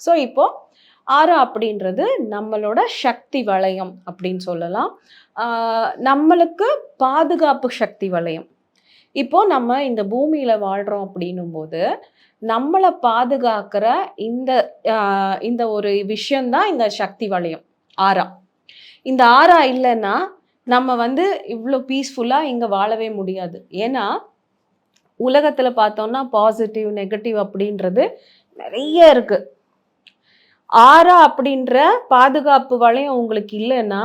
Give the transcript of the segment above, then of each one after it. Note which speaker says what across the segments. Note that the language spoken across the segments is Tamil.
Speaker 1: ஸோ இப்போ ஆறு அப்படின்றது நம்மளோட சக்தி வளையம் அப்படின்னு சொல்லலாம். நம்மளுக்கு பாதுகாப்பு சக்தி வளையம். இப்போ நம்ம இந்த பூமியில் வாழ்கிறோம் அப்படின்னும் போது நம்மளை பாதுகாக்கிற இந்த இந்த ஒரு விஷயந்தான் இந்த சக்தி வளையம் ஆறா இந்த ஆறா இல்லைன்னா நம்ம வந்து இவ்வளோ பீஸ்ஃபுல்லாக இங்கே வாழவே முடியாது. ஏன்னா உலகத்தில் பார்த்தோம்னா பாசிட்டிவ் நெகட்டிவ் அப்படின்றது நிறைய இருக்கு. ஆரா அப்படின்ற பாதுகாப்பு வளையம் உங்களுக்கு இல்லைன்னா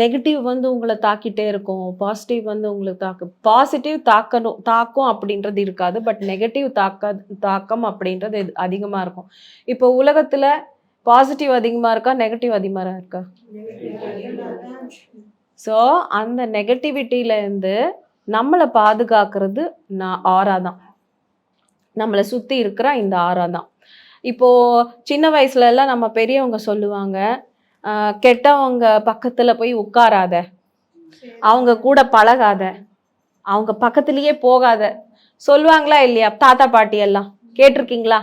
Speaker 1: நெகட்டிவ் வந்து உங்களை தாக்கிட்டே இருக்கும். பாசிட்டிவ் வந்து உங்களுக்கு தாக்கு பாசிட்டிவ் தாக்கணும் தாக்கம் அப்படின்றது இருக்காது. பட் நெகட்டிவ் தாக்க தாக்கம் அப்படின்றது அதிகமாக இருக்கும். இப்போ உலகத்தில் பாசிட்டிவ் அதிகமாக இருக்கா நெகட்டிவ் அதிகமாக இருக்கா? ஸோ அந்த நெகட்டிவிட்டியிலேருந்து நம்மளை பாதுகாக்கிறது நான் ஆறா தான் நம்மளை சுற்றி இருக்கிற இந்த ஆறா தான் இப்போது சின்ன வயசுல எல்லாம் நம்ம பெரியவங்க சொல்லுவாங்க கெட்டவங்க பக்கத்தில் போய் உட்காராத. அவங்க கூட பழகாத. அவங்க பக்கத்துலேயே போகாத. சொல்லுவாங்களா இல்லையா? தாத்தா பாட்டி எல்லாம். கேட்டிருக்கீங்களா?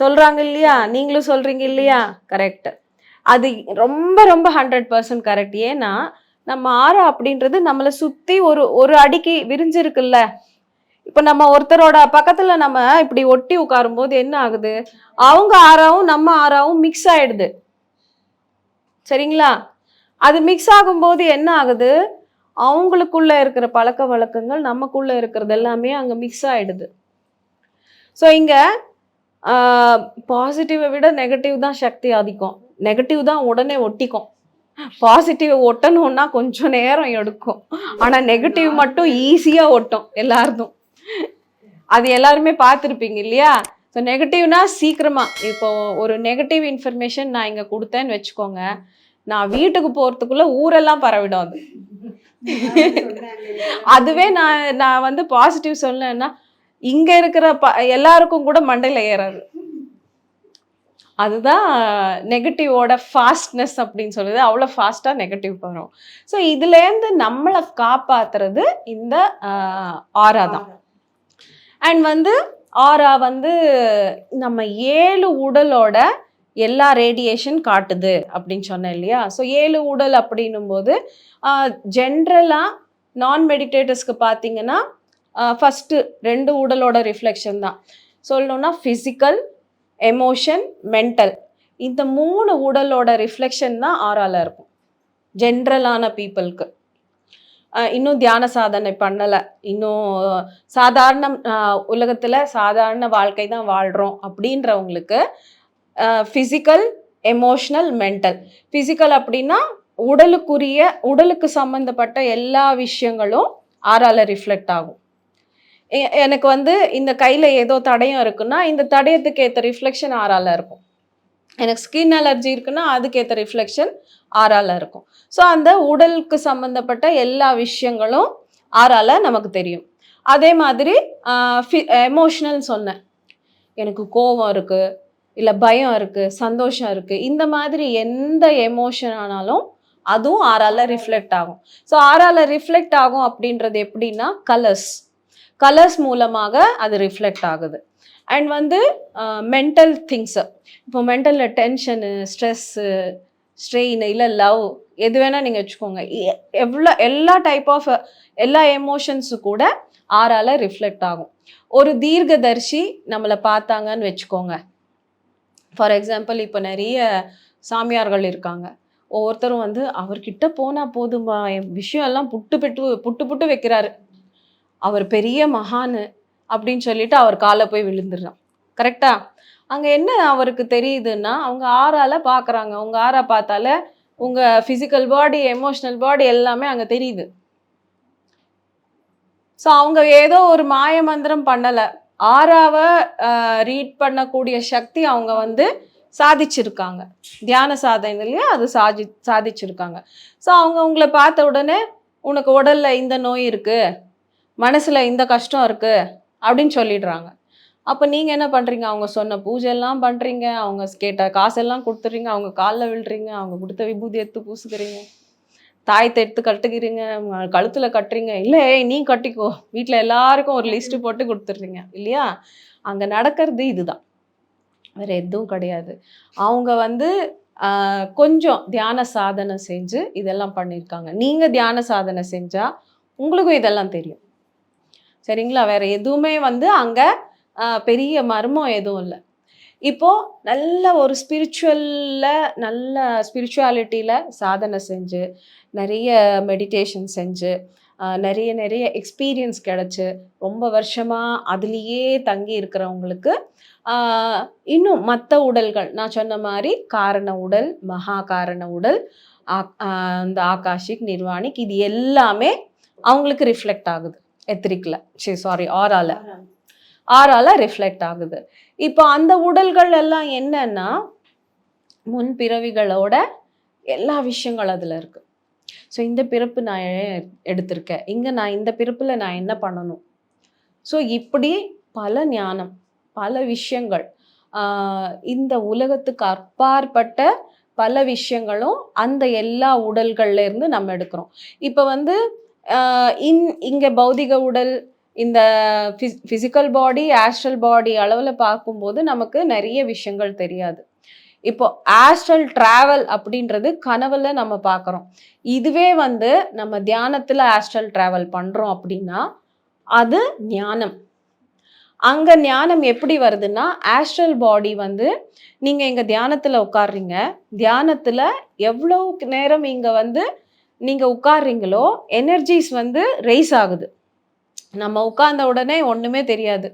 Speaker 1: சொல்கிறாங்க இல்லையா? நீங்களும் சொல்கிறீங்க இல்லையா? கரெக்ட் அது ரொம்ப ரொம்ப ஹண்ட்ரட் பர்சன்ட் கரெக்ட் ஏன்னா நம்ம ஆறா அப்படின்றது நம்மளை சுற்றி ஒரு ஒரு அடிக்கு விரிஞ்சிருக்குல்ல இப்போ நம்ம ஒருத்தரோட பக்கத்தில் நம்ம இப்படி ஒட்டி உட்காரும் போது என்ன ஆகுது? அவங்க ஆறாவும் நம்ம ஆறாவும் மிக்ஸ் ஆயிடுது. சரிங்களா? அது மிக்ஸ் ஆகும்போது என்ன ஆகுது? அவங்களுக்குள்ள இருக்கிற பழக்க வழக்கங்கள் நமக்குள்ள இருக்கிறது எல்லாமே அங்கே மிக்ஸ் ஆயிடுது. ஸோ இங்கே பாசிட்டிவை விட நெகட்டிவ் தான் சக்தி அதிகம் நெகட்டிவ் தான் உடனே ஒட்டிக்கும். பாசிட்டிவ் ஒட்டணும்னா கொஞ்சம் நேரம் எடுக்கும். ஆனால் நெகட்டிவ் மட்டும் ஈஸியாக ஒட்டும் எல்லாருக்கும். அது எல்லாருமே பார்த்துருப்பீங்க இல்லையா? ஸோ நெகட்டிவ்னா சீக்கிரமாக இப்போ ஒரு நெகட்டிவ் இன்ஃபர்மேஷன் நான் இங்கே கொடுத்தேன்னு வச்சுக்கோங்க. நான் வீட்டுக்கு போகிறதுக்குள்ளே ஊரெல்லாம் பரவிடும் அது. அதுவே நான் நான் வந்து பாசிட்டிவ் சொன்னேன்னா இங்கே இருக்கிற ப எல்லாருக்கும் கூட மண்டையில் ஏறாது. அதுதான் நெகட்டிவோட ஃபாஸ்ட்னஸ் அப்படின்னு சொல்லுது அவ்வளோ ஃபாஸ்ட்டாக நெகட்டிவ் வரும். ஸோ இதுலேருந்து நம்மளை காப்பாத்துறது இந்த ஆரா தான். அண்ட் வந்து ஆரா வந்து நம்ம ஏழு உடலோட எல்லா ரேடியேஷன் காட்டுது அப்படின்னு சொன்னேன் இல்லையா? ஸோ ஏழு உடல் அப்படின்னும் போது ஜென்ரலாக நான் மெடிடேட்டர்ஸ்க்கு பார்த்தீங்கன்னா ஃபஸ்ட்டு ரெண்டு உடலோட ரிஃப்ளெக்ஷன் தான். சொல்லணும்னா ஃபிசிக்கல் எமோஷன் மென்டல் இந்த மூணு உடலோட ரிஃப்ளெக்ஷன் தான் ஆறால் இருக்கும். ஜென்ரலான பீப்புளுக்கு இன்னும் தியான சாதனை பண்ணலை. இன்னும் சாதாரண உலகத்தில் சாதாரண வாழ்க்கை தான் வாழ்கிறோம் அப்படின்றவங்களுக்கு ஃபிசிக்கல் எமோஷ்னல் மென்டல் ஃபிசிக்கல் அப்படின்னா உடலுக்குரிய உடலுக்கு சம்மந்தப்பட்ட எல்லா விஷயங்களும் ஆறால் ரிஃப்ளெக்ட் ஆகும். எனக்கு வந்து இந்த கையில் ஏதோ தடயம் இருக்குன்னா இந்த தடயத்துக்கு ஏற்ற ரிஃப்ளெக்ஷன் ஆறால இருக்கும். எனக்கு ஸ்கின் அலர்ஜி இருக்குன்னா அதுக்கேற்ற ரிஃப்ளெக்ஷன் ஆறால இருக்கும். ஸோ அந்த உடலுக்கு சம்மந்தப்பட்ட எல்லா விஷயங்களும் ஆறால நமக்கு தெரியும். அதே மாதிரி எமோஷ்னல் சொன்னேன். எனக்கு கோபம் இருக்குது இல்லை பயம் இருக்குது சந்தோஷம் இருக்குது இந்த மாதிரி எந்த எமோஷன் ஆனாலும் அதுவும் ஆறால ரிஃப்ளெக்ட் ஆகும். ஸோ ஆறால ரிஃப்ளெக்ட் ஆகும் அப்படின்றது எப்படின்னா கலர்ஸ் கலர்ஸ் மூலமாக அது ரிஃப்ளெக்ட் ஆகுது. அண்ட் வந்து மென்டல் திங்ஸு இப்போ மென்டலில் டென்ஷனு ஸ்ட்ரெஸ்ஸு ஸ்ட்ரெயின் இல்லை லவ் எது வேணால் நீங்கள் வச்சுக்கோங்க. எவ்வளோ எல்லா டைப் ஆஃப் எல்லா எமோஷன்ஸு கூட ஆறால் ரிஃப்ளெக்ட் ஆகும். ஒரு தீர்க்கதர்ஷி நம்மளை பார்த்தாங்கன்னு வச்சுக்கோங்க. ஃபார் எக்ஸாம்பிள் இப்போ நிறைய சாமியார்கள் இருக்காங்க. ஒவ்வொருத்தரும் வந்து அவர்கிட்ட போனால் போதுமா என் விஷயம் எல்லாம் புட்டு புட்டு புட்டு புட்டு வைக்கிறாரு. அவர் பெரிய மகானு அப்படின்னு சொல்லிட்டு அவர் காலை போய் விழுந்துடுறான். கரெக்டா அங்கே என்ன அவருக்கு தெரியுதுன்னா அவங்க ஆறால பார்க்குறாங்க உங்கள் ஆறா பார்த்தால உங்கள் ஃபிசிக்கல் பாடி எமோஷ்னல் பாடி எல்லாமே அங்கே தெரியுது. ஸோ அவங்க ஏதோ ஒரு மாய மந்திரம் பண்ணலை. ஆறாவை ரீட் பண்ணக்கூடிய சக்தி அவங்க வந்து சாதிச்சிருக்காங்க. தியான சாதனையிலேயே அது சாதி சாதிச்சிருக்காங்க. ஸோ அவங்க உங்களை பார்த்த உடனே உனக்கு உடலில் இந்த நோய் இருக்குது மனசில் இந்த கஷ்டம் இருக்குது அப்படின்னு சொல்லிடுறாங்க. அப்போ நீங்கள் என்ன பண்ணுறீங்க அவங்க சொன்ன பூஜை எல்லாம் அவங்க கேட்ட காசெல்லாம் கொடுத்துறீங்க. அவங்க காலில் விழுறீங்க. அவங்க கொடுத்த விபூதி எடுத்து பூசுக்கிறீங்க தாயத்தை எடுத்து கட்டுக்கிறீங்க கழுத்தில் கட்டுறீங்க. இல்லை ஏய், நீ கட்டிக்கோ. வீட்டில் எல்லாருக்கும் ஒரு லிஸ்ட்டு போட்டு கொடுத்துட்றீங்க இல்லையா? அங்கே நடக்கிறது இதுதான். வேறு எதுவும் கிடையாது. அவங்க வந்து கொஞ்சம் தியான சாதனை செஞ்சு இதெல்லாம் பண்ணியிருக்காங்க. நீங்கள் தியான சாதனை செஞ்சால் உங்களுக்கும் இதெல்லாம் தெரியும். சரிங்களா? வேறு எதுவுமே வந்து அங்கே பெரிய மர்மம் எதுவும் இல்லை. இப்போது நல்ல ஒரு ஸ்பிரிச்சுவலில் நல்ல ஸ்பிரிச்சுவாலிட்டியில் சாதனை செஞ்சு நிறைய மெடிடேஷன் செஞ்சு நிறைய நிறைய எக்ஸ்பீரியன்ஸ் கிடச்சி ரொம்ப வருஷமாக அதுலேயே தங்கி இருக்கிறவங்களுக்கு இன்னும் மற்ற உடல்கள் நான் சொன்ன மாதிரி காரண உடல் மகா காரண உடல் ஆக்- இந்த ஆகாஷிக் நிர்வாணிக் இது எல்லாமே அவங்களுக்கு ரிஃப்ளெக்ட் ஆகுது. எத்திரிக்கில். சரி சாரி ஆரால ஆறால. ரிஃப்ளெக்ட் ஆகுது. இப்போ அந்த உடல்கள் எல்லாம் என்னன்னா முன் பிறவிகளோட எல்லா விஷயங்கள் அதில் இருக்கு. ஸோ இந்த பிறப்பு நான் எடுத்திருக்கேன். இங்கே நான் இந்த பிறப்பில் நான் என்ன பண்ணணும்? ஸோ இப்படி பல ஞானம் பல விஷயங்கள் இந்த உலகத்துக்கு அப்பாற்பட்ட பல விஷயங்களும் அந்த எல்லா உடல்கள்ல இருந்து நம்ம எடுக்கிறோம். இப்போ வந்து இன் இங்கே பௌதிக உடல் இந்த ஃபிசிக்கல் பாடி ஆஸ்ட்ரல் பாடி அளவில் பார்க்கும்போது நமக்கு நிறைய விஷயங்கள் தெரியாது. இப்போ ஆஸ்ட்ரல் ட்ராவல் அப்படின்றது கனவுல நம்ம பார்க்குறோம். இதுவே வந்து நம்ம தியானத்தில் ஆஸ்ட்ரல் ட்ராவல் பண்ணுறோம் அப்படின்னா அது ஞானம். அங்கே ஞானம் எப்படி வருதுன்னா ஆஸ்ட்ரல் பாடி வந்து நீங்கள் எங்கள் தியானத்தில் உட்காடுறீங்க தியானத்தில் எவ்வளோ நேரம் இங்கே வந்து நீங்கள் உட்கார்றீங்களோ எனர்ஜிஸ் வந்து ரைஸ் ஆகுது. நம்ம உட்கார்ந்த உடனே ஒன்றுமே தெரியாது.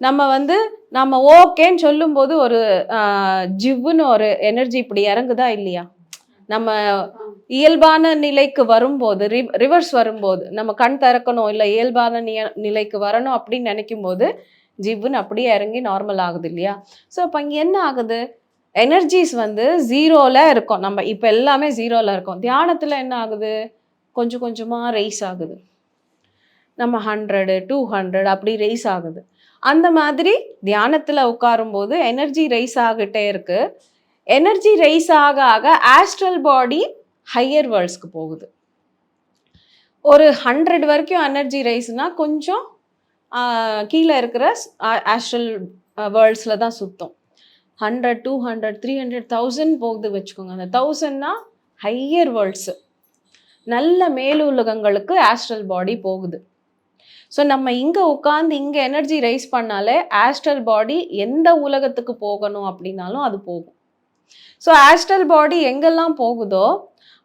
Speaker 1: நம்ம வந்து நம்ம ஓகேன்னு சொல்லும்போது ஒரு ஜிவ்வுன்னு ஒரு எனர்ஜி இப்படி இறங்குதா இல்லையா? நம்ம இயல்பான நிலைக்கு வரும்போது ரிவர்ஸ் வரும்போது நம்ம கண் திறக்கணும் இல்லை இயல்பான நிலைக்கு வரணும் அப்படின்னு நினைக்கும் போது ஜிவ்வுன்னு அப்படியே இறங்கி நார்மல் ஆகுது இல்லையா? ஸோ அப்போ இங்கே என்ன ஆகுது? எனர்ஜிஸ் வந்து ஜீரோவில் இருக்கும். நம்ம இப்போ எல்லாமே ஜீரோவில் இருக்கோம். தியானத்தில் என்ன ஆகுது? கொஞ்சம் கொஞ்சமாக ரைஸ் ஆகுது. நம்ம ஹண்ட்ரடு டூ ஹண்ட்ரட் அப்படி ரைஸ் ஆகுது. அந்த மாதிரி தியானத்தில் உட்காரும்போது எனர்ஜி ரைஸ் ஆகிட்டே இருக்குது எனர்ஜி ரைஸ் ஆக ஆக ஆஸ்ட்ரல் பாடி ஹையர் வேர்ல்ட்ஸ்க்கு போகுது. ஒரு ஹண்ட்ரட் வரைக்கும் எனர்ஜி ரைஸ்னால் கொஞ்சம் கீழே இருக்கிற ஆஸ்ட்ரல் வேர்ல்ட்ஸில் தான் சுத்தம். Hundred two hundred three hundred thousand போகுது வச்சுக்கோங்க. அந்த தௌசண்ட்னா ஹையர் வேர்ல்ட்ஸு நல்ல மேலுலகங்களுக்கு ஆஸ்ட்ரல் பாடி போகுது. ஸோ நம்ம இங்கே உட்காந்து இங்கே எனர்ஜி ரைஸ் பண்ணாலே ஆஸ்ட்ரல் பாடி எந்த உலகத்துக்கு போகணும் அப்படின்னாலும் அது போகும். ஸோ ஆஸ்ட்ரல் பாடி எங்கெல்லாம் போகுதோ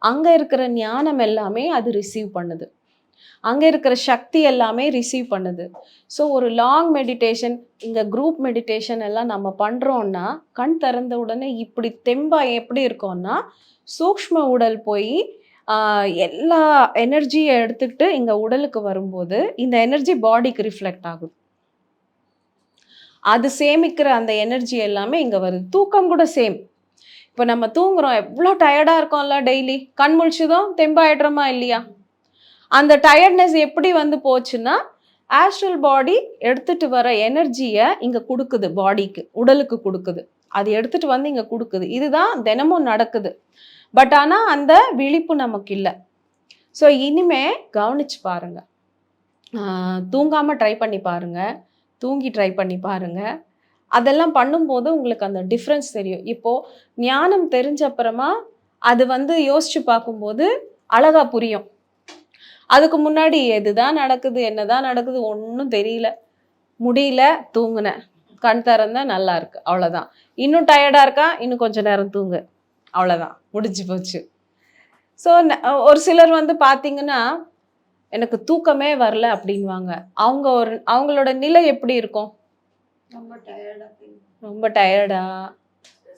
Speaker 1: அங்கே இருக்கிற ஞானம் எல்லாமே அது ரிசீவ் பண்ணுது. அங்கே இருக்கிற சக்தி எல்லாமே ரிசீவ் பண்ணுது. ஸோ ஒரு லாங் மெடிடேஷன் இங்கே குரூப் மெடிடேஷன் எல்லாம் நம்ம பண்ணுறோன்னா கண் திறந்த உடனே இப்படி தெம்பா எப்படி இருக்கோம்னா சூக்ஷ்ம உடல் போய் எல்லா எனர்ஜியை எடுத்துக்கிட்டு இங்கே உடலுக்கு வரும்போது இந்த எனர்ஜி பாடிக்கு ரிஃப்ளெக்ட் ஆகுது. அது சேமிக்கிற அந்த எனர்ஜி எல்லாமே இங்கே வருது. தூக்கம் கூட சேம் இப்போ நம்ம தூங்குறோம் எவ்வளோ டயர்டாக இருக்கோம்ல டெய்லி கண் முழிச்சதும் தெம்பாயிடுறோமா இல்லையா? அந்த டயர்ட்னஸ் எப்படி வந்து போச்சுன்னா ஆஸ்ட்ரல் பாடி எடுத்துகிட்டு வர எனர்ஜியை இங்கே கொடுக்குது பாடிக்கு உடலுக்கு கொடுக்குது. அது எடுத்துகிட்டு வந்து இங்கே கொடுக்குது. இதுதான் தினமும் நடக்குது. பட் ஆனால் அந்த விழிப்பு நமக்கு இல்லை. ஸோ இனிமே கவனிச்சு பாருங்க. தூங்காமல் ட்ரை பண்ணி பாருங்க. தூங்கி ட்ரை பண்ணி பாருங்கள் அதெல்லாம் பண்ணும்போது உங்களுக்கு அந்த டிஃப்ரென்ஸ் தெரியும். இப்போது ஞானம் தெரிஞ்ச அப்புறமா அது வந்து யோசித்து பார்க்கும்போது அழகா புரியும். அதுக்கு முன்னாடி எதுதான் நடக்குது என்னதான் நடக்குது ஒன்றும் தெரியல. முடியல தூங்குனேன் கண் திறந்தா நல்லா இருக்கு அவ்வளோதான் இன்னும் டயர்டாக இருக்கா இன்னும் கொஞ்ச நேரம் தூங்கு. அவ்வளோதான் முடிஞ்சு போச்சு. ஸோ ஒரு சிலர் வந்து பார்த்தீங்கன்னா எனக்கு தூக்கமே வரல அப்படின்வாங்க. அவங்க ஒரு அவங்களோட நிலை எப்படி இருக்கும்?
Speaker 2: ரொம்ப டயர்டா
Speaker 1: ரொம்ப டயர்டா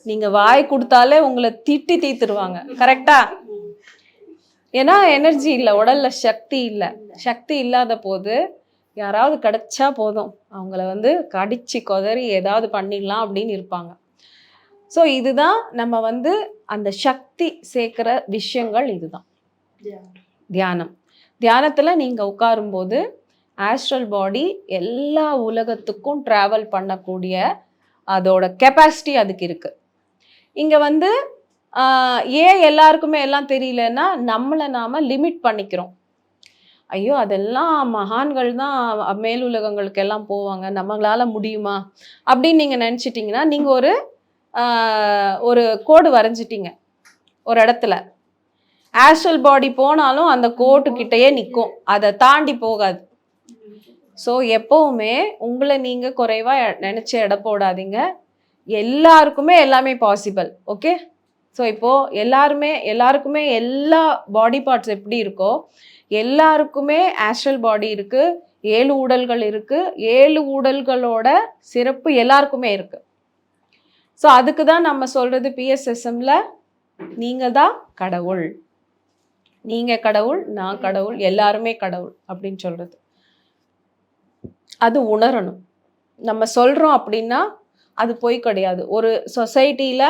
Speaker 1: நீங்க வாய் கொடுத்தாலே உங்களை திட்டி தீத்துருவாங்க. கரெக்டா ஏன்னா எனர்ஜி இல்லை உடல்ல சக்தி இல்லை. சக்தி இல்லாத போது யாராவது கிடைச்சா போதும். அவங்கள வந்து கடிச்சு கொதறி ஏதாவது பண்ணிடலாம் அப்படின்னு இருப்பாங்க. ஸோ இதுதான் நம்ம வந்து அந்த சக்தி சேர்க்குற விஷயங்கள் இதுதான். தியானம். தியானத்தில் நீங்கள் உட்காரும்போது ஆஸ்ட்ரல் பாடி எல்லா உலகத்துக்கும் ட்ராவல் பண்ணக்கூடிய அதோட கெப்பாசிட்டி அதுக்கு இருக்குது இங்கே வந்து ஏன் எல்லாருக்குமே எல்லாம் தெரியலன்னா நம்மளை நாம லிமிட் பண்ணிக்கிறோம். ஐயோ அதெல்லாம் மகான்கள் தான் மேலுலகங்களுக்கு எல்லாம் போவாங்க. நம்மளால முடியுமா? அப்படின்னு நீங்க நினைச்சிட்டீங்கன்னா நீங்க ஒரு ஒரு கோடு வரைஞ்சிட்டீங்க. ஒரு இடத்துல. ஆஸ்ட்ரல் பாடி போனாலும் அந்த கோட்டு கிட்டயே நிற்கும் அதை தாண்டி போகாது. ஸோ எப்பவுமே உங்களை நீங்க குறைவா எ- நினைச்சு எடை போடாதீங்க. எல்லாருக்குமே எல்லாமே பாசிபிள் ஓகே ஸோ இப்போது எல்லாருமே எல்லாருக்குமே எல்லா பாடி பார்ட்ஸ் எப்படி இருக்கோ எல்லாருக்குமே ஆஸ்ட்ரல் பாடி இருக்குது ஏழு உடல்கள் இருக்குது ஏழு உடல்களோட சிறப்பு எல்லாருக்குமே இருக்குது ஸோ அதுக்கு தான் நம்ம சொல்கிறது பிஎஸ்எஸ்எம்ல நீங்கள் தான் கடவுள். நீங்கள் கடவுள் நான் கடவுள் எல்லாருமே கடவுள் அப்படின்னு சொல்கிறது அது உணரணும். நம்ம சொல்கிறோம் அப்படின்னா அது போய் கிடையாது. ஒரு சொசைட்டியில்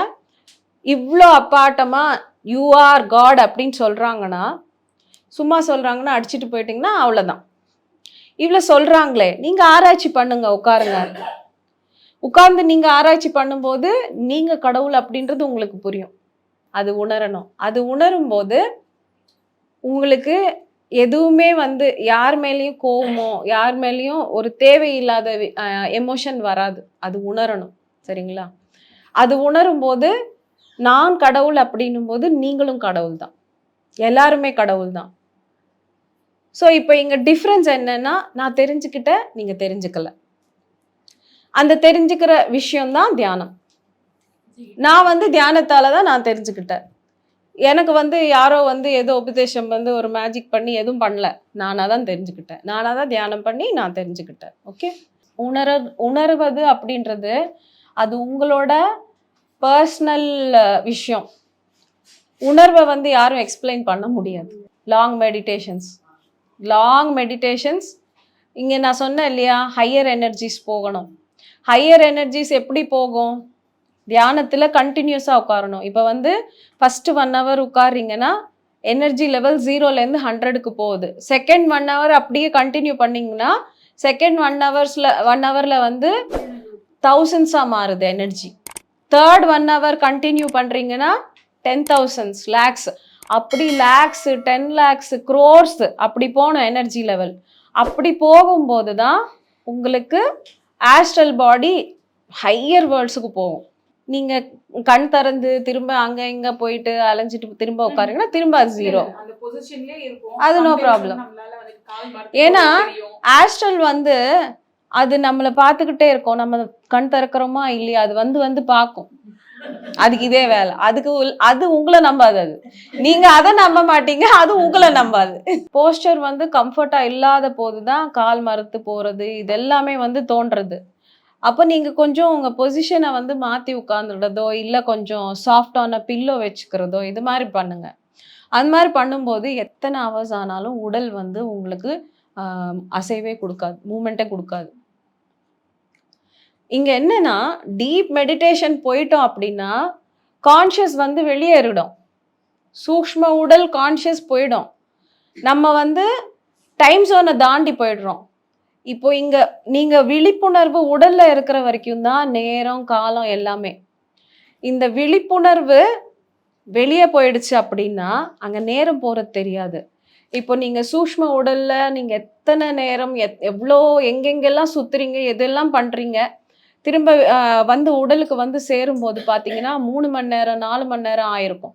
Speaker 1: இவ்வளோ அப்பாட்டமாக யூ ஆர் காட் அப்படின்னு சொல்கிறாங்கன்னா சும்மா சொல்கிறாங்கன்னா அடிச்சிட்டு போயிட்டீங்கன்னா அவ்வளோதான் இவ்வளோ சொல்கிறாங்களே நீங்கள் ஆராய்ச்சி பண்ணுங்க உட்காருங்க. உட்கார்ந்து நீங்கள் ஆராய்ச்சி பண்ணும்போது நீங்கள் கடவுள் அப்படின்றது உங்களுக்கு புரியும். அது உணரணும். அது உணரும்போது உங்களுக்கு எதுவுமே வந்து யார் மேலேயும் கோவமோ யார் மேலேயும் ஒரு தேவையில்லாத எமோஷன் வராது. அது உணரணும். சரிங்களா? அது உணரும் போது நான் கடவுள் அப்படின்னும் போது நீங்களும் கடவுள் தான் எல்லாருமே கடவுள் தான் ஸோ இப்போ இங்கே டிஃப்ரென்ஸ் என்னன்னா நான் தெரிஞ்சுக்கிட்டேன் நீங்கள் தெரிஞ்சுக்கல. அந்த தெரிஞ்சுக்கிற விஷயம்தான் தியானம். நான் வந்து தியானத்தால் தான் நான் தெரிஞ்சுக்கிட்டேன். எனக்கு வந்து யாரோ வந்து ஏதோ உபதேசம் வந்து ஒரு மேஜிக் பண்ணி எதுவும் பண்ணல. நானாக தான் தெரிஞ்சுக்கிட்டேன். நானாக தான் தியானம் பண்ணி நான் தெரிஞ்சுக்கிட்டேன். ஓகே உணர உணர்வது அப்படின்றது அது உங்களோட பர்சனல் விஷயம். உணர்வை வந்து யாரும் எக்ஸ்பிளைன் பண்ண முடியாது. லாங் மெடிடேஷன்ஸ் லாங் மெடிடேஷன்ஸ் இங்கே நான் சொன்னேன் இல்லையா ஹையர் எனர்ஜிஸ் போகணும். ஹையர் எனர்ஜிஸ் எப்படி போகும்? தியானத்தில் கண்டினியூஸாக உட்காரணும். இப்போ வந்து ஃபஸ்ட்டு ஒன் ஹவர் உட்காரிங்கன்னா எனர்ஜி லெவல் ஜீரோலேருந்து ஹண்ட்ரடுக்கு போகுது. செகண்ட் ஒன் ஹவர் அப்படியே கண்டினியூ பண்ணிங்கன்னா செகண்ட் ஒன் ஹவர்ஸில் ஒன் ஹவரில் வந்து தௌசண்ட்ஸாக மாறுது energy third one hour continue பண்ணுறீங்கன்னா டென் தௌசண்ட்ஸ் லேக்ஸ் அப்படி லேக்ஸ் டென் லேக்ஸ் க்ரோர்ஸ் அப்படி போகணும் எனர்ஜி லெவல் அப்படி போகும்போது தான் உங்களுக்கு ஆஸ்ட்ரல் பாடி ஹையர் வேர்ல்ட்ஸுக்கு போகும். நீங்கள் கண் திறந்து திரும்ப அங்கே இங்கே போயிட்டு அலைஞ்சிட்டு திரும்ப உட்காருங்கன்னா திரும்ப அது ஜீரோ அது
Speaker 3: கால் மடக்க
Speaker 1: ஏன்னா. ஆஸ்ட்ரல் வந்து அது நம்மளை பார்த்துக்கிட்டே இருக்கும். நம்ம கண் திறக்கிறோமா இல்லையா? அது வந்து வந்து பார்க்கும். அதுக்கு இதே வேலை. அதுக்கு உள்- அது உங்களை நம்பாது அது. நீங்க அதை நம்ப மாட்டீங்க அது உங்களை நம்பாது. போஸ்டர் வந்து கம்ஃபர்டா இல்லாத போதுதான் கால் மறுத்து போறது இது எல்லாமே வந்து தோன்றது. அப்போ நீங்கள் கொஞ்சம் உங்கள் பொசிஷனை வந்து மாற்றி உட்காந்துடுறதோ இல்லை கொஞ்சம் சாஃப்டான பில்லோ வச்சுக்கிறதோ இது மாதிரி பண்ணுங்க. அது மாதிரி பண்ணும்போது எத்தனை ஹவர்ஸ் ஆனாலும் உடல் வந்து உங்களுக்கு அசைவே கொடுக்காது மூமெண்ட்டே கொடுக்காது. இங்கே என்னன்னா டீப் மெடிடேஷன் போயிட்டோம் அப்படின்னா கான்ஷியஸ் வந்து வெளியேறிடும். சூக்ஷ்ம உடல் கான்ஷியஸ் போயிடும். நம்ம வந்து டைம் ஜோனை தாண்டி போயிடுறோம். இப்போ இங்கே நீங்கள் விழிப்புணர்வு உடலில் இருக்கிற வரைக்கும் தான் நேரம் காலம் எல்லாமே. இந்த விழிப்புணர்வு வெளியே போயிடுச்சு அப்படின்னா அங்கே நேரம் போகிறது தெரியாது. இப்போ நீங்கள் சூக்ஷ்ம உடலில் நீங்கள் எத்தனை நேரம் எத் எவ்வளோ எங்கெங்கெல்லாம் சுத்துறீங்க எதெல்லாம் பண்ணுறீங்க திரும்ப வந்து உடலுக்கு வந்து சேரும்போது பார்த்தீங்கன்னா மூணு மணி நேரம் நாலு மணி நேரம் ஆயிருக்கும்.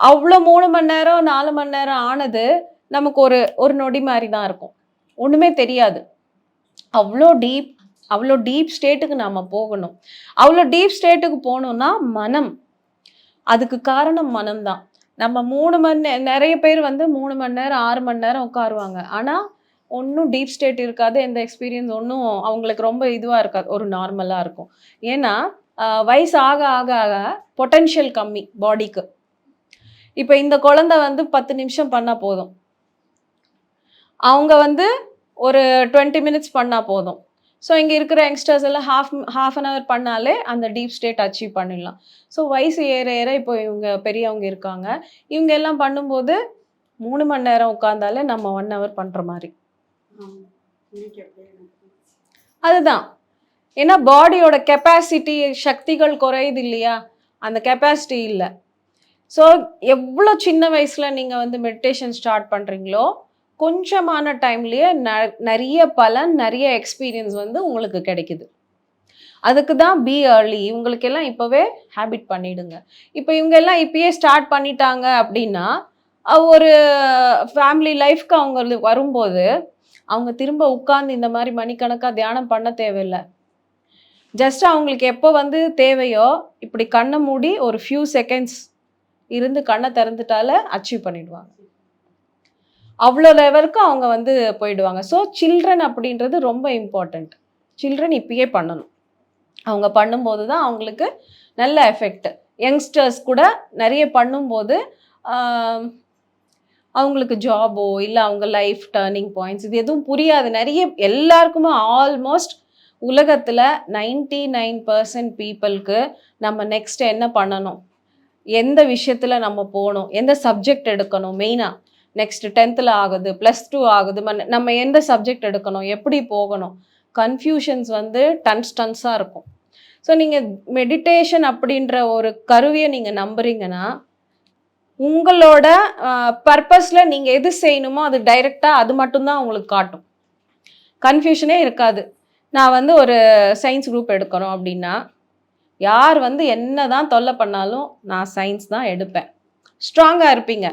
Speaker 1: அவ்வளோ மூணு மணி நேரம் நாலு மணி நேரம் ஆனது நமக்கு ஒரு ஒரு நொடி மாதிரி தான் இருக்கும். ஒன்றுமே தெரியாது. அவ்வளோ டீப் அவ்வளோ டீப் ஸ்டேட்டுக்கு நாம் போகணும். அவ்வளோ டீப் ஸ்டேட்டுக்கு போகணும்னா மனம். அதுக்கு காரணம் மனம்தான். நம்ம மூணு மணி நிறைய பேர் வந்து மூணு மணி நேரம் ஆறு மணி நேரம் உட்காருவாங்க. ஆனால் ஒன்றும் டீப் ஸ்டேட் இருக்காது எந்த எக்ஸ்பீரியன்ஸ் ஒன்றும் அவங்களுக்கு ரொம்ப இதுவாக இருக்காது ஒரு நார்மலாக இருக்கும். ஏன்னா வயசு ஆக ஆக ஆக பொட்டென்ஷியல் கம்மி பாடிக்கு இப்போ இந்த குழந்தை வந்து பத்து நிமிஷம் பண்ணால் போதும். அவங்க வந்து ஒரு டுவெண்ட்டி மினிட்ஸ் பண்ணால் போதும். ஸோ இங்கே இருக்கிற யங்ஸ்டர்ஸ் எல்லாம் ஹாஃப் ஹாஃப் அன் ஹவர் பண்ணாலே அந்த டீப் ஸ்டேட் அச்சீவ் பண்ணிடலாம். ஸோ வயசு ஏற ஏற இப்போ இவங்க பெரியவங்க இருக்காங்க. இவங்க எல்லாம் பண்ணும்போது மூணு மணி நேரம் உட்காந்தாலே நம்ம ஒன் ஹவர் பண்ணுற மாதிரி. அதுதான். ஏன்னா பாடியோட கெப்பாசிட்டி சக்திகள் குறையுது இல்லையா? அந்த கெப்பாசிட்டி இல்லை. ஸோ எவ்வளோ சின்ன வயசில் நீங்கள் வந்து மெடிடேஷன் ஸ்டார்ட் பண்ணுறீங்களோ கொஞ்சமான டைம்லேயே ந நிறைய பலன் நிறைய எக்ஸ்பீரியன்ஸ் வந்து உங்களுக்கு கிடைக்குது. அதுக்கு தான் பி ஏர்லி இவங்களுக்கெல்லாம் இப்போவே ஹேபிட் பண்ணிடுங்க. இப்போ இவங்க எல்லாம் இப்பயே ஸ்டார்ட் பண்ணிட்டாங்க அப்படின்னா ஒரு ஃபேமிலி லைஃப்க்கு அவங்க வரும்போது அவங்க திரும்ப உட்கார்ந்து இந்த மாதிரி மணிக்கணக்காக தியானம் பண்ண தேவையில்லை. ஜஸ்ட் அவங்களுக்கு எப்போ வந்து தேவையோ இப்படி கண்ணை மூடி ஒரு ஃபியூ செகண்ட்ஸ் இருந்து கண்ணை திறந்துட்டால அச்சீவ் பண்ணிடுவாங்க. அவ்வளோ லெவலுக்கும் அவங்க வந்து போயிடுவாங்க. ஸோ சில்ட்ரன் அப்படின்றது ரொம்ப இம்பார்ட்டண்ட் சில்ட்ரன் இப்பயே பண்ணணும். அவங்க பண்ணும்போது தான் அவங்களுக்கு நல்ல எஃபெக்ட் யங்ஸ்டர்ஸ் கூட நிறைய பண்ணும்போது அவங்களுக்கு ஜாபோ இல்லை அவங்க லைஃப் டேர்னிங் பாயிண்ட்ஸ் இது எதுவும் புரியாது. நிறைய எல்லாருக்குமே ஆல்மோஸ்ட் உலகத்தில் நைன்டி நைன் பர்சன்ட் பீப்புளுக்கு நம்ம நெக்ஸ்ட் என்ன பண்ணணும்? எந்த விஷயத்தில் நம்ம போகணும்? எந்த சப்ஜெக்ட் எடுக்கணும் மெயினாக நெக்ஸ்ட் டென்த்தில் ஆகுது ப்ளஸ் டூ ஆகுது நம்ம எந்த சப்ஜெக்ட் எடுக்கணும்? எப்படி போகணும்? கன்ஃபியூஷன்ஸ் வந்து டன்ஸ் டன்ஸாக இருக்கும். ஸோ நீங்கள் மெடிடேஷன் அப்படின்ற ஒரு கருவியை நீங்கள் நம்புறீங்கன்னா உங்களோட பர்பஸில் நீங்கள் எது செய்யணுமோ அது டைரெக்டாக அது மட்டும்தான் உங்களுக்கு காட்டும். கன்ஃபியூஷனே இருக்காது. நான் வந்து ஒரு சயின்ஸ் குரூப் எடுக்கிறோம் அப்படின்னா யார் வந்து என்ன தான் தொல்லை பண்ணாலும் நான் சயின்ஸ் தான் எடுப்பேன். ஸ்ட்ராங்காக இருப்பீங்க.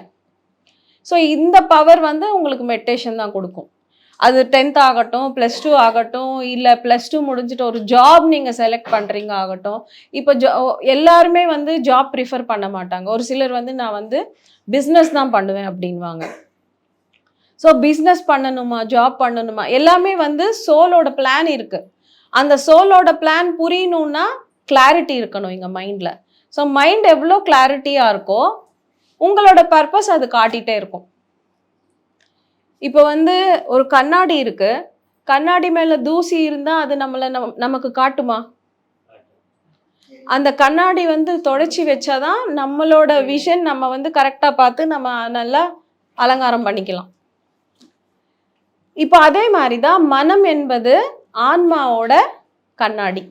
Speaker 1: ஸோ இந்த பவர் வந்து உங்களுக்கு மெடிடேஷன் தான் கொடுக்கும். அது டென்த் ஆகட்டும் ப்ளஸ் டூ ஆகட்டும் இல்லை ப்ளஸ் டூ முடிஞ்சிட்டு ஒரு ஜாப் நீங்கள் செலக்ட் பண்ணுறீங்க ஆகட்டும். இப்போ ஜா எல்லாருமே வந்து ஜாப் ப்ரிஃபர் பண்ண மாட்டாங்க. ஒரு சிலர் வந்து நான் வந்து பிஸ்னஸ் தான் பண்ணுவேன் அப்படின்வாங்க. ஸோ பிஸ்னஸ் பண்ணணுமா ஜாப் பண்ணணுமா? எல்லாமே வந்து சோலோட பிளான் இருக்குது அந்த சோலோட பிளான் புரியணும்னா கிளாரிட்டி இருக்கணும் எங்கள் மைண்டில் ஸோ மைண்ட் எவ்வளோ கிளாரிட்டியாக இருக்கோ உங்களோட பர்பஸ் அது காட்டிகிட்டே இருக்கும். இப்போ வந்து ஒரு கண்ணாடி இருக்கு. கண்ணாடி மேல தூசி இருந்தா அது நம்மள நம்- நமக்கு காட்டுமா? அந்த கண்ணாடி வந்து தொடச்சி வச்சாதான் நம்மளோட விஷன் நம்ம வந்து கரெக்டா பார்த்து நம்ம நல்லா அலங்காரம் பண்ணிக்கலாம். இப்போ அதே மாதிரி தான் மனம் என்பது ஆன்மாவோட கண்ணாடி.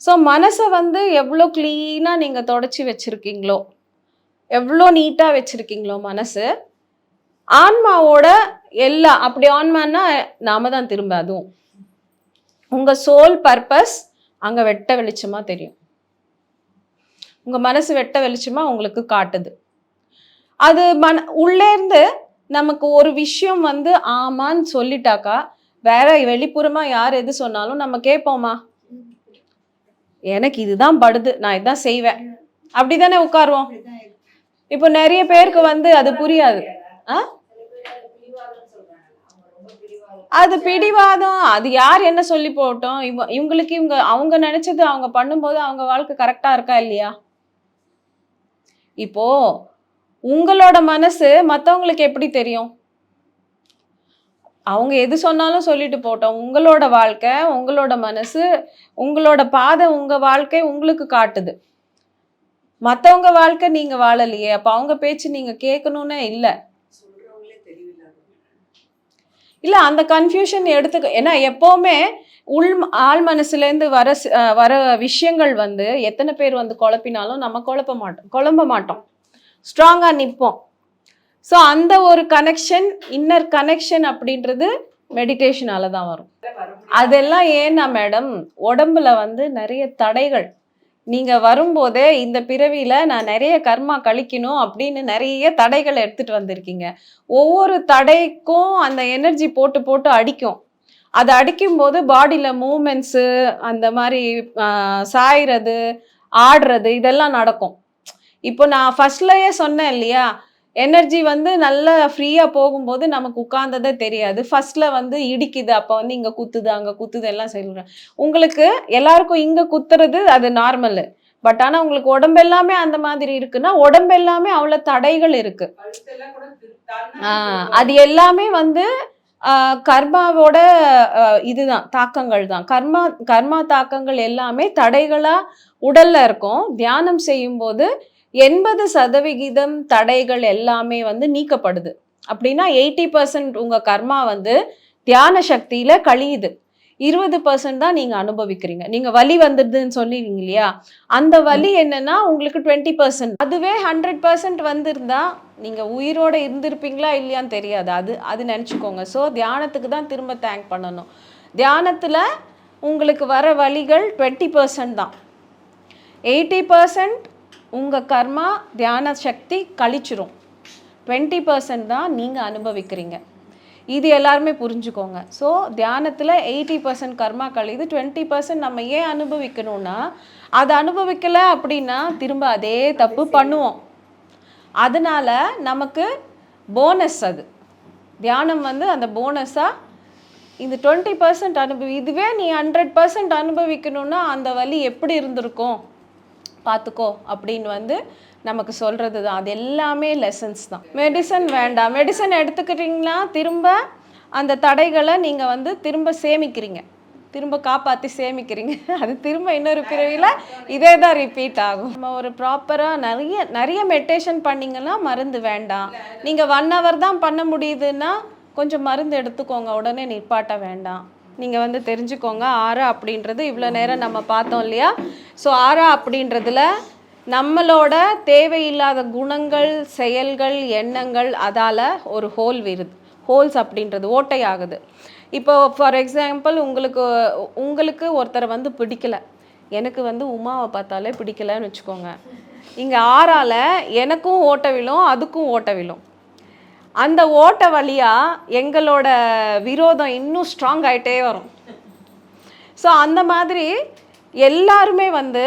Speaker 1: ஸோ மனசை வந்து எவ்வளோ க்ளீனாக நீங்கள் தொடச்சி வச்சுருக்கீங்களோ எவ்வளோ நீட்டாக வச்சுருக்கீங்களோ மனசு ஆன்மாவோட எல்லா அப்படி ஆன்மான்னா நாம தான் திரும்ப அதுவும். உங்க சோல் பர்பஸ் அங்க வெட்ட வெளிச்சமா தெரியும். உங்க மனசு வெட்ட வெளிச்சமா உங்களுக்கு காட்டுது. அது மன உள்ளே இருந்து நமக்கு ஒரு விஷயம் வந்து ஆமான்னு சொல்லிட்டாக்கா வேற வெளிப்புறமா யார் எது சொன்னாலும் நம்ம கேட்போமா? எனக்கு இதுதான் படுது நான் இதான் செய்வேன். அப்படிதானே உட்காருவோம்.
Speaker 2: அப்படிதான் இருக்கு.
Speaker 1: இப்போ நிறைய பேருக்கு வந்து அது புரியாது. அது பிடிவாதம். அது யார் என்ன சொல்லி போட்டோம்? இவ இவங்களுக்கு இவங்க அவங்க நினைச்சது அவங்க பண்ணும்போது அவங்க வாழ்க்கை கரெக்டா இருக்கா இல்லையா? இப்போ உங்களோட மனசு மத்தவங்களுக்கு எப்படி தெரியும்? அவங்க எது சொன்னாலும் சொல்லிட்டு போட்டோம். உங்களோட வாழ்க்கை உங்களோட மனசு உங்களோட பாதை உங்க வாழ்க்கை உங்களுக்கு காட்டுது. மத்தவங்க வாழ்க்கை நீங்க வாழலையே. அப்ப அவங்க பேச்சு நீங்க கேட்கணும்னே இல்லை. இல்லை அந்த கன்ஃபியூஷன் எடுத்துக்க ஏன்னா எப்போவுமே உள் ஆள் மனசுலேருந்து வர வர விஷயங்கள் வந்து எத்தனை பேர் வந்து குழப்பினாலும் நம்ம குழப்ப மாட்டோம் குழம்ப மாட்டோம். ஸ்ட்ராங்காக நிற்போம் ஸோ அந்த ஒரு கனெக்ஷன் இன்னர் கனெக்ஷன் அப்படின்றது மெடிடேஷனால தான் வரும். அதெல்லாம் ஏன்னா மேடம் உடம்புல வந்து நிறைய தடைகள். நீங்க வரும்போதே இந்த பிறவியில நான் நிறைய கர்மா கழிக்கணும் அப்படின்னு நிறைய தடைகளை எடுத்துட்டு வந்திருக்கீங்க. ஒவ்வொரு தடைக்கும் அந்த எனர்ஜி போட்டு போட்டு அடிக்கும். அதை அடிக்கும்போது பாடியில் மூமெண்ட்ஸு அந்த மாதிரி சாயிறது ஆடுறது இதெல்லாம் நடக்கும். இப்போ நான் ஃபர்ஸ்ட்லயே சொன்னேன் இல்லையா? எனர்ஜி வந்து நல்லா ஃப்ரீயாக போகும்போது நமக்கு உட்கார்ந்ததே தெரியாது. ஃபர்ஸ்ட்ல வந்து இடிக்குது அப்போ வந்து இங்கே குத்துது அங்கே குத்துது எல்லாம் சொல்கிறேன் உங்களுக்கு எல்லாருக்கும் இங்கே குத்துறது அது நார்மலு பட் ஆனால் உங்களுக்கு உடம்பு எல்லாமே அந்த மாதிரி இருக்குன்னா உடம்பு எல்லாமே அவ்வளோ தடைகள் இருக்கு. அது எல்லாமே வந்து கர்மாவோட இதுதான் தாக்கங்கள் தான். கர்மா கர்மா தாக்கங்கள் எல்லாமே தடைகளாக உடல்ல இருக்கும். தியானம் செய்யும்போது எண்பது சதவிகிதம் தடைகள் எல்லாமே வந்து நீக்கப்படுது. அப்படின்னா எயிட்டி பர்சன்ட் உங்க கர்மா வந்து தியான சக்தியில கழியுது. இருபது பர்சன்ட் தான் நீங்கள் அனுபவிக்கிறீங்க. நீங்கள் வலி வந்துடுதுன்னு சொல்லிடுங்க இல்லையா? அந்த வலி என்னன்னா உங்களுக்கு டுவெண்ட்டி பர்சன்ட். அதுவே ஹண்ட்ரட் பர்சன்ட் வந்திருந்தா நீங்கள் உயிரோட இருந்திருப்பீங்களா இல்லையான்னு தெரியாது. அது அது நினச்சிக்கோங்க. ஸோ தியானத்துக்கு தான் திரும்ப தேங்க் பண்ணணும். தியானத்தில் உங்களுக்கு வர வலிகள் டுவெண்ட்டி பர்சன்ட் தான். எயிட்டி பர்சன்ட் உங்கள் கர்மா தியான சக்தி கழிச்சிரும். டுவெண்ட்டி பர்சன்ட் தான் நீங்கள் அனுபவிக்கிறீங்க. இது எல்லாருமே புரிஞ்சுக்கோங்க. ஸோ தியானத்தில் எயிட்டி பர்சன்ட் கர்மா கழிது டுவெண்ட்டி பர்சன்ட் நம்ம ஏன் அனுபவிக்கணும்னா அதை அனுபவிக்கலை அப்படின்னா திரும்ப அதே தப்பு பண்ணுவோம். அதனால நமக்கு போனஸ் அது. தியானம் வந்து அந்த போனஸாக இந்த டுவெண்ட்டி பர்சன்ட் அனுபவி இதுவே நீ ஹண்ட்ரட் பர்சன்ட் அனுபவிக்கணும்னா அந்த வலி எப்படி இருந்திருக்கும்? பார்த்துக்கோ அப்படின்னு வந்து நமக்கு சொல்கிறது தான். அது எல்லாமே லெசன்ஸ் தான். மெடிசன் வேண்டாம். மெடிசன் எடுத்துக்கிட்டிங்கன்னா திரும்ப அந்த தடைகளை நீங்கள் வந்து திரும்ப சேமிக்கிறீங்க. திரும்ப காப்பாற்றி சேமிக்கிறீங்க. அது திரும்ப இன்னொரு பிறவியில் இதே தான் ரிப்பீட் ஆகும். நம்ம ஒரு ப்ராப்பராக நிறைய நிறைய மெடிடேஷன் பண்ணிங்கன்னா மருந்து வேண்டாம். நீங்கள் ஒன் ஹவர் தான் பண்ண முடியுதுன்னா கொஞ்சம் மருந்து எடுத்துக்கோங்க. உடனே நிற்பாட்ட வேண்டாம். நீங்கள் வந்து தெரிஞ்சுக்கோங்க ஆரா அப்படின்றது இவ்வளோ நேரம் நம்ம பார்த்தோம் இல்லையா? ஸோ ஆறு அப்படின்றதுல நம்மளோட தேவையில்லாத குணங்கள் செயல்கள் எண்ணங்கள் அதால் ஒரு ஹோல் விருது ஹோல்ஸ் அப்படின்றது ஓட்டை ஆகுது இப்போ ஃபார் எக்ஸாம்பிள் உங்களுக்கு உங்களுக்கு ஒருத்தரை வந்து பிடிக்கல. எனக்கு வந்து உமாவை பார்த்தாலே பிடிக்கலன்னு வச்சுக்கோங்க. இங்கே ஆறால் எனக்கும் ஓட்ட விழும் அதுக்கும் ஓட்ட விழும். அந்த ஓட்ட வழியாக எங்களோட விரோதம் இன்னும் ஸ்ட்ராங் ஆகிட்டே வரும். ஸோ அந்த மாதிரி எல்லாருமே வந்து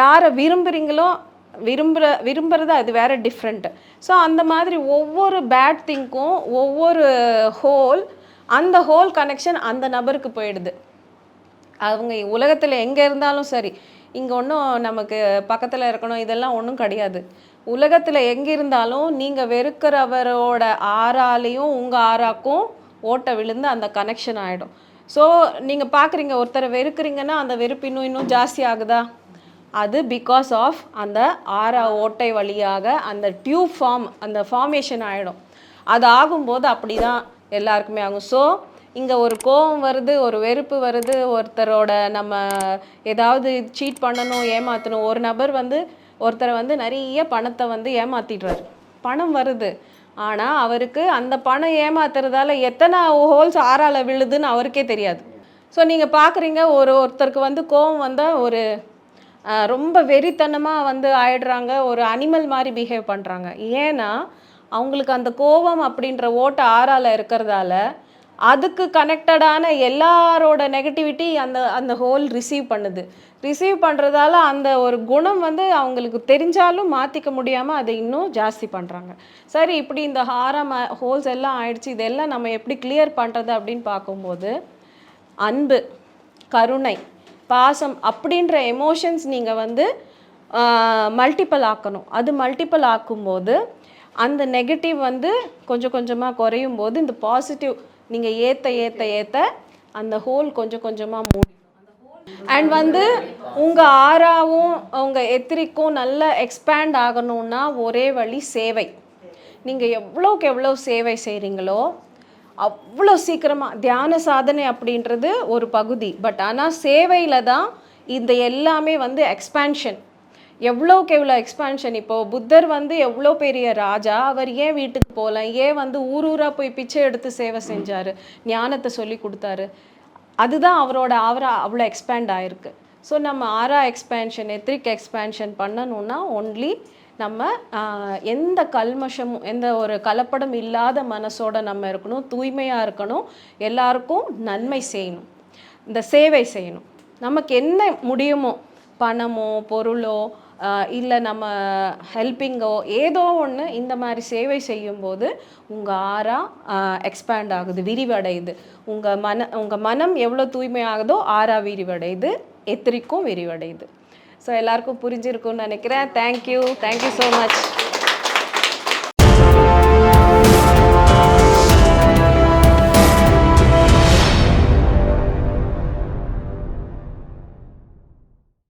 Speaker 1: யாரை விரும்புகிறீங்களோ விரும்புகிற விரும்புகிறது அது வேறு டிஃப்ரெண்ட்டு ஸோ அந்த மாதிரி ஒவ்வொரு பேட் திங்க்கும் ஒவ்வொரு ஹோல் அந்த ஹோல் கனெக்ஷன் அந்த நபருக்கு போயிடுது. அவங்க உலகத்தில் எங்கே இருந்தாலும் சரி இங்கே ஒன்றும் நமக்கு பக்கத்தில் இருக்கணும் இதெல்லாம் ஒன்றும் கிடையாது. உலகத்தில் எங்கே இருந்தாலும் நீங்கள் வெறுக்கிறவரோட ஆறாலையும் உங்கள் ஆறாக்கும் ஓட்டை விழுந்து அந்த கனெக்ஷன் ஆகிடும் ஸோ நீங்கள் பார்க்குறீங்க ஒருத்தரை வெறுக்கிறீங்கன்னா அந்த வெறுப்பு இன்னும் இன்னும் ஜாஸ்தி ஆகுதா? அது பிகாஸ் ஆஃப் அந்த ஆறா ஓட்டை வழியாக அந்த டியூப் ஃபார்ம் அந்த ஃபார்மேஷன் ஆகிடும் அது ஆகும்போது அப்படி தான் எல்லாருக்குமே ஆகும். ஸோ இங்கே ஒரு கோபம் வருது ஒரு வெறுப்பு வருது ஒருத்தரோட நம்ம ஏதாவது சீட் பண்ணணும் ஏமாற்றணும் ஒரு நபர் வந்து ஒருத்தரை வந்து நிறைய பணத்தை வந்து ஏமாற்றிடுறாரு பணம் வருது. ஆனால் அவருக்கு அந்த பணம் ஏமாத்துறதால எத்தனை ஹோல்ஸ் ஆறால விழுதுன்னு அவருக்கே தெரியாது. ஸோ நீங்கள் பார்க்குறீங்க ஒரு ஒருத்தருக்கு வந்து கோபம் வந்தால் ஒரு ரொம்ப வெறித்தனமாக வந்து ஆயிடுறாங்க ஒரு அனிமல் மாதிரி பிஹேவ் பண்ணுறாங்க ஏன்னா அவங்களுக்கு அந்த கோபம் அப்படின்ற ஓட்ட ஆறால் இருக்கிறதால அதுக்கு கனெக்டடான எல்லாரோட நெகட்டிவிட்டி அந்த அந்த ஹோல் ரிசீவ் பண்ணுது. ரிசீவ் பண்ணுறதால அந்த ஒரு குணம் வந்து அவங்களுக்கு தெரிஞ்சாலும் மாற்றிக்க முடியாமல் அதை இன்னும் ஜாஸ்தி பண்ணுறாங்க சரி இப்படி இந்த ஹாரம் ஹோல்ஸ் எல்லாம் ஆயிடுச்சு இதெல்லாம் நம்ம எப்படி கிளியர் பண்ணுறது அப்படின்னு பார்க்கும்போது அன்பு கருணை பாசம் அப்படின்ற எமோஷன்ஸ் நீங்கள் வந்து மல்டிப்பல் ஆக்கணும். அது மல்டிப்பல் ஆக்கும்போது அந்த நெகட்டிவ் வந்து கொஞ்சம் கொஞ்சமாக குறையும் போது இந்த பாசிட்டிவ் நீங்கள் ஏற்ற ஏற்ற ஏற்ற அந்த ஹோல் கொஞ்சம் கொஞ்சமாக மூடி அண்ட் வந்து உங்கள் ஆறாவும் உங்கள் எத்திரிக்கும் நல்ல எக்ஸ்பேண்ட் ஆகணும்னா ஒரே வழி சேவை. நீங்கள் எவ்வளோக்கு எவ்வளோ சேவை செய்கிறீங்களோ அவ்வளோ சீக்கிரமாக தியான சாதனை அப்படின்றது ஒரு பகுதி. பட் ஆனால் சேவையில் தான் இந்த எல்லாமே வந்து எக்ஸ்பேன்ஷன் எவ்வளோக்கு எவ்வளோ எக்ஸ்பான்ஷன் இப்போது புத்தர் வந்து எவ்வளோ பெரிய ராஜா? அவர் ஏன் வீட்டுக்கு போகல ஏன் வந்து ஊர் ஊராக போய் பிச்சை எடுத்து சேவை செஞ்சார்? ஞானத்தை சொல்லி கொடுத்தாரு. அதுதான் அவரோட ஆவரா அவ்வளோ எக்ஸ்பேண்ட் ஆயிருக்கு. ஸோ நம்ம ஆரா எக்ஸ்பேன்ஷன் எத்ரிக் எக்ஸ்பேன்ஷன் பண்ணணும்னா ஒன்லி நம்ம எந்த கல்மஷமும் எந்த ஒரு கலப்படம் இல்லாத மனசோட நம்ம இருக்கணும். தூய்மையாக இருக்கணும். எல்லாருக்கும் நன்மை செய்யணும். இந்த சேவை செய்யணும். நமக்கு என்ன முடியுமோ? பணமோ பொருளோ இல்லை நம்ம ஹெல்ப்பிங்கோ ஏதோ ஒன்று இந்த மாதிரி சேவை செய்யும்போது உங்கள் ஆறா எக்ஸ்பேண்ட் ஆகுது விரிவடையுது. உங்கள் மன உங்கள் மனம் எவ்வளோ தூய்மையாகுதோ ஆறா விரிவடையுது எத்திரிக்கும் விரிவடையுது. ஸோ எல்லாருக்கும் புரிஞ்சிருக்கும்னு நினைக்கிறேன். Thank you thank you so much